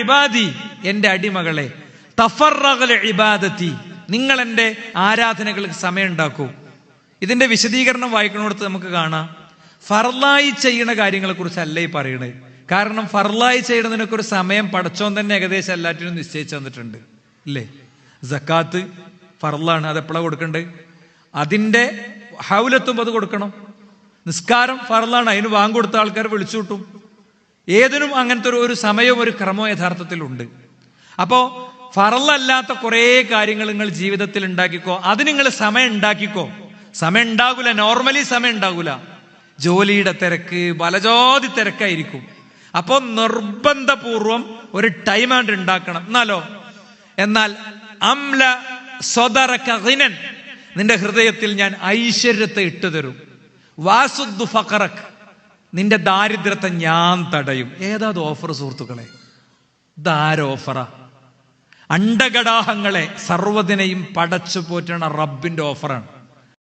ഇബാദി എന്റെ അടിമകളെ. ഇബാദത്തി നിങ്ങൾ എന്റെ ആരാധനകൾക്ക് സമയം ഉണ്ടാക്കൂ ഇതിന്റെ വിശദീകരണം വായിക്കണോടത്ത് നമുക്ക് കാണാം. ഫർലായി ചെയ്യുന്ന കാര്യങ്ങളെ കുറിച്ചല്ല ഈ പറയണത്? കാരണം ഫർലായി ചെയ്യുന്നതിനൊക്കെ ഒരു സമയം പടച്ചോൻ തന്നെ ഏകദേശം എല്ലാറ്റിനും നിശ്ചയിച്ചു തന്നിട്ടുണ്ട്. ഇല്ലേ? ജക്കാത്ത് ഫർലാണ് അത് എപ്പോഴാണ് കൊടുക്കണ്ടേ? അതിന്റെ ഹൗലെത്തുമ്പോൾ അത് കൊടുക്കണം. നിസ്കാരം ഫർലാണ് അതിന് വാങ്ങിക്കൊടുത്ത ആൾക്കാർ വിളിച്ചു കിട്ടും ഏതിനും അങ്ങനത്തെ ഒരു ഒരു സമയവും ഒരു ക്രമവും യഥാർത്ഥത്തിലുണ്ട്. അപ്പോ ഫറലല്ലാത്ത കുറേ കാര്യങ്ങൾ നിങ്ങൾ ജീവിതത്തിൽ ഉണ്ടാക്കിക്കോ. അത് നിങ്ങൾ സമയം ഉണ്ടാക്കിക്കോ. സമയം ഉണ്ടാകൂല. നോർമലി സമയം ഉണ്ടാകൂല. ജോലിയുടെ തിരക്ക് ബലജോതി തിരക്കായിരിക്കും. അപ്പോ നിർബന്ധപൂർവം ഒരു ടൈം ആണ്ട് ഉണ്ടാക്കണം. എന്നാലോ? എന്നാൽ അംല സ്വതറക്കൻ നിന്റെ ഹൃദയത്തിൽ ഞാൻ ഐശ്വര്യത്തെ ഇട്ടുതരും. വാസുദ്ദു ഫക്കറക്ക് നിന്റെ ദാരിദ്ര്യത്തെ ഞാൻ തടയും. ഏതാത് ഓഫർ സുഹൃത്തുക്കളെ? ദാരോഫറ ഓഫറാ അണ്ടഘടാഹങ്ങളെ സർവതിനെയും പടച്ചു പോറ്റണ റബ്ബിന്റെ ഓഫറാണ്